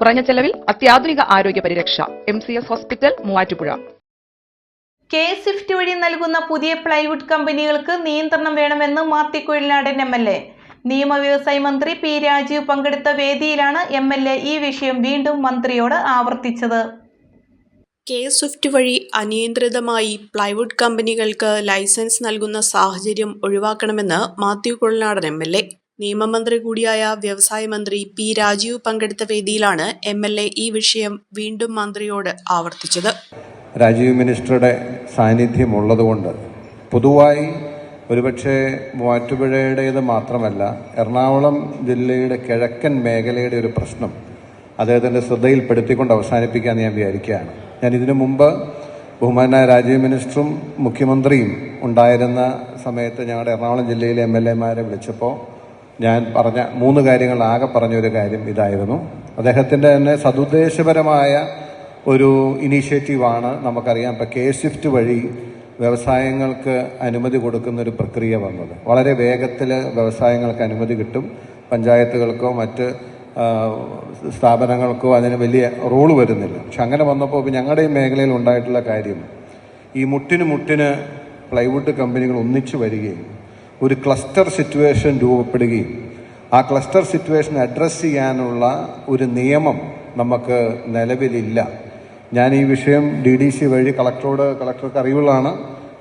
കുറഞ്ഞ ചെലവിൽ അത്യാധുനിക ആരോഗ്യ പരിരക്ഷ. M C S hospital Muvattupuzha. K Swift വഴി നൽകുന്ന പുതിയ പ്ലൈവുഡ് കമ്പനികൾക്ക് നിയന്ത്രണം വേണമെന്ന് Mathew Kuzhalnadan M L A നിയമ വ്യവസായ മന്ത്രി പി രാജീവ് പങ്കെടുത്ത വേദിയിലാണ് എം എൽ എ ഈ വിഷയം വീണ്ടും മന്ത്രിയോട് ആവർത്തിച്ചത്. കെ സ്വിഫ്റ്റ് വഴി അനിയന്ത്രിതമായി പ്ലൈവുഡ് കമ്പനികൾക്ക് ലൈസൻസ് നൽകുന്ന സാഹചര്യം ഒഴിവാക്കണമെന്ന് Mathew Kollanadan M L A നിയമമന്ത്രി കൂടിയായ വ്യവസായ മന്ത്രി പി രാജീവ് പങ്കെടുത്ത വേദിയിലാണ് എം എൽ എ ഈ വിഷയം വീണ്ടും മന്ത്രിയോട് ആവർത്തിച്ചത്. രാജീവ് മിനിസ്റ്ററുടെ സാന്നിധ്യം ഉള്ളതുകൊണ്ട് പൊതുവായി ഒരുപക്ഷെ മൂവാറ്റുപുഴയുടേത് മാത്രമല്ല എറണാകുളം ജില്ലയുടെ കിഴക്കൻ മേഖലയുടെ ഒരു പ്രശ്നം അദ്ദേഹത്തിന്റെ ശ്രദ്ധയിൽപ്പെടുത്തിക്കൊണ്ട് അവസാനിപ്പിക്കാൻ ഞാൻ വിചാരിക്കുകയാണ്. ഞാൻ ഇതിനു മുമ്പ് ബഹുമാനായ രാജീവ് മിനിസ്റ്ററും മുഖ്യമന്ത്രിയും ഉണ്ടായിരുന്ന സമയത്ത് ഞങ്ങളുടെ എറണാകുളം ജില്ലയിലെ എം എൽ എമാരെ വിളിച്ചപ്പോൾ ഞാൻ പറഞ്ഞ മൂന്ന് കാര്യങ്ങൾ ആകെ പറഞ്ഞൊരു കാര്യം ഇതായിരുന്നു. അദ്ദേഹത്തിന്റെ തന്നെ സതുദ്ദേശപരമായ ഒരു ഇനീഷ്യേറ്റീവാണ് നമുക്കറിയാം. ഇപ്പം കെ ഷിഫ്റ്റ് വഴി വ്യവസായങ്ങൾക്ക് അനുമതി കൊടുക്കുന്ന ഒരു പ്രക്രിയ വന്നത്. വളരെ വേഗത്തിൽ വ്യവസായങ്ങൾക്ക് അനുമതി കിട്ടും. പഞ്ചായത്തുകൾക്കോ മറ്റ് സ്ഥാപനങ്ങൾക്കോ അതിന് വലിയ റോൾ വരുന്നില്ല. പക്ഷെ അങ്ങനെ വന്നപ്പോൾ ഞങ്ങളുടെ ഈ മേഖലയിൽ ഉണ്ടായിട്ടുള്ള കാര്യം ഈ മുട്ടിന് മുട്ടിന് പ്ലൈവുഡ് കമ്പനികൾ ഒന്നിച്ചു വരികയും ഒരു ക്ലസ്റ്റർ സിറ്റുവേഷൻ രൂപപ്പെടുകയും ആ ക്ലസ്റ്റർ സിറ്റുവേഷൻ അഡ്രസ്സ് ചെയ്യാനുള്ള ഒരു നിയമം നമുക്ക് നിലവിലില്ല. ഞാൻ ഈ വിഷയം ഡി ഡി സി വഴി കളക്ടറോട് കളക്ടർക്ക് അറിവുള്ളതാണ്.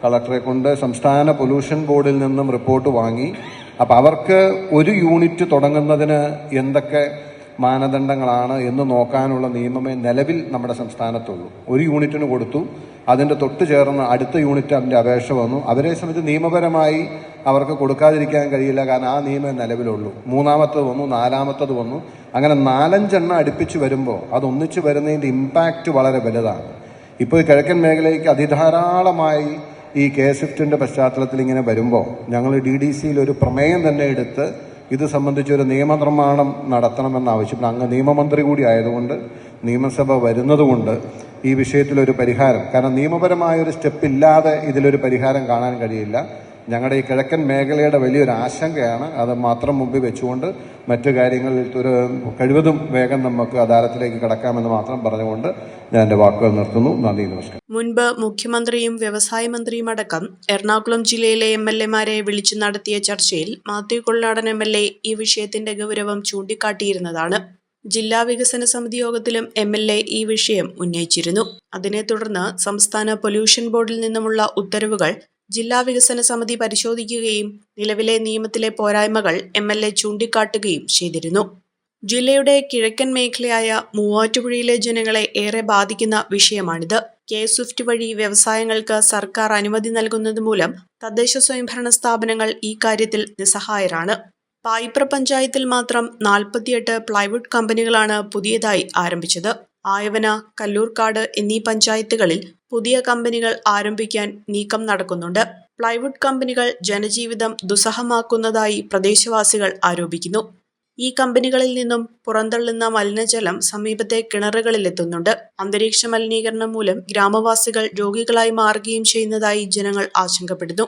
കളക്ടറെ കൊണ്ട് സംസ്ഥാന പൊല്യൂഷൻ ബോർഡിൽ നിന്നും റിപ്പോർട്ട് വാങ്ങി. അപ്പം അവർക്ക് ഒരു യൂണിറ്റ് തുടങ്ങുന്നതിന് എന്തൊക്കെ മാനദണ്ഡങ്ങളാണ് എന്ന് നോക്കാനുള്ള നിയമമേ നിലവിൽ നമ്മുടെ സംസ്ഥാനത്തുള്ളൂ. ഒരു യൂണിറ്റിന് കൊടുത്തു. അതിന്റെ തൊട്ട് ചേർന്ന് അടുത്ത യൂണിറ്റ് അതിന്റെ അപേക്ഷ വന്നു. അവരെ സംബന്ധിച്ച് നിയമപരമായി അവർക്ക് കൊടുക്കാതിരിക്കാൻ കഴിയില്ല. കാരണം ആ നിയമം നിലവിലുള്ളൂ. മൂന്നാമത്തത് വന്നു നാലാമത്തത് വന്നു. അങ്ങനെ നാലഞ്ചെണ്ണം അടുപ്പിച്ച് വരുമ്പോൾ അത് ഒന്നിച്ച് വരുന്നതിന്റെ ഇമ്പാക്റ്റ് വളരെ വലുതാണ്. ഇപ്പോൾ ഈ കിഴക്കൻ മേഖലയ്ക്ക് അതിധാരാളമായി ഈ കെ സ്വിഫ്റ്റിന്റെ പശ്ചാത്തലത്തിൽ ഇങ്ങനെ വരുമ്പോൾ ഞങ്ങൾ ഡി ഡി സിയിൽ ഒരു പ്രമേയം തന്നെ എടുത്ത് ഇത് സംബന്ധിച്ചൊരു നിയമനിർമ്മാണം നടത്തണമെന്ന് ആവശ്യപ്പെട്ടു അങ്ങ് നിയമമന്ത്രി കൂടി ആയതുകൊണ്ട് നിയമസഭ വരുന്നതുകൊണ്ട് ഈ വിഷയത്തിലൊരു പരിഹാരം. കാരണം നിയമപരമായ ഒരു സ്റ്റെപ്പ് ഇല്ലാതെ ഇതിലൊരു പരിഹാരം കാണാൻ കഴിയില്ല. ഞങ്ങളുടെ ഈ കിഴക്കൻ മേഖലയുടെ വലിയൊരു ആശങ്കയാണ്. അത് മാത്രം മുമ്പിൽ വെച്ചുകൊണ്ട് മറ്റു കാര്യങ്ങളിൽ ഒരു കഴിവതും വേഗം നമുക്ക് അദാലത്തിലേക്ക് കടക്കാമെന്ന് മാത്രം പറഞ്ഞുകൊണ്ട് ഞാൻ എന്റെ വാക്കുകൾ നിർത്തുന്നു. നന്ദി നമസ്കാരം. മുൻപ് മുഖ്യമന്ത്രിയും വ്യവസായ മന്ത്രിയും അടക്കം എറണാകുളം ജില്ലയിലെ എം എൽ എമാരെ വിളിച്ചു നടത്തിയ ചർച്ചയിൽ Mathew Kolladan M L A ഈ വിഷയത്തിന്റെ ഗൗരവം ചൂണ്ടിക്കാട്ടിയിരുന്നതാണ്. ജില്ലാ വികസന സമിതി യോഗത്തിലും എം എൽ എ ഈ വിഷയം ഉന്നയിച്ചിരുന്നു. അതിനെ തുടർന്ന് സംസ്ഥാന പൊല്യൂഷൻ ബോർഡിൽ നിന്നുമുള്ള ഉത്തരവുകൾ ജില്ലാ വികസന സമിതി പരിശോധിക്കുകയും നിലവിലെ നിയമത്തിലെ പോരായ്മകൾ എം എൽ എ ചൂണ്ടിക്കാട്ടുകയും ചെയ്തിരുന്നു. ജില്ലയുടെ കിഴക്കൻ മേഖലയായ മൂവാറ്റുപുഴയിലെ ജനങ്ങളെ ഏറെ ബാധിക്കുന്ന വിഷയമാണിത്. കെ സ്വിഫ്റ്റ് വഴി വ്യവസായങ്ങൾക്ക് സർക്കാർ അനുമതി നൽകുന്നത് മൂലം തദ്ദേശ സ്വയംഭരണ സ്ഥാപനങ്ങൾ ഈ കാര്യത്തിൽ നിസ്സഹായരാണ്. പായിപ്ര പഞ്ചായത്തിൽ മാത്രം നാൽപ്പത്തിയെട്ട് പ്ലൈവുഡ് കമ്പനികളാണ് പുതിയതായി ആരംഭിച്ചത്. ആയവന കല്ലൂർക്കാട് എന്നീ പഞ്ചായത്തുകളിൽ പുതിയ കമ്പനികൾ ആരംഭിക്കാൻ നീക്കം നടക്കുന്നുണ്ട്. പ്ലൈവുഡ് കമ്പനികൾ ജനജീവിതം ദുസ്സഹമാക്കുന്നതായി പ്രദേശവാസികൾ ആരോപിക്കുന്നു. ഈ കമ്പനികളിൽ നിന്നും പുറന്തള്ളുന്ന മലിനജലം സമീപത്തെ കിണറുകളിലെത്തുന്നുണ്ട്. അന്തരീക്ഷ മലിനീകരണം മൂലം ഗ്രാമവാസികൾ രോഗികളായി മാറുകയും ചെയ്യുന്നതായി ജനങ്ങൾ ആശങ്കപ്പെടുന്നു.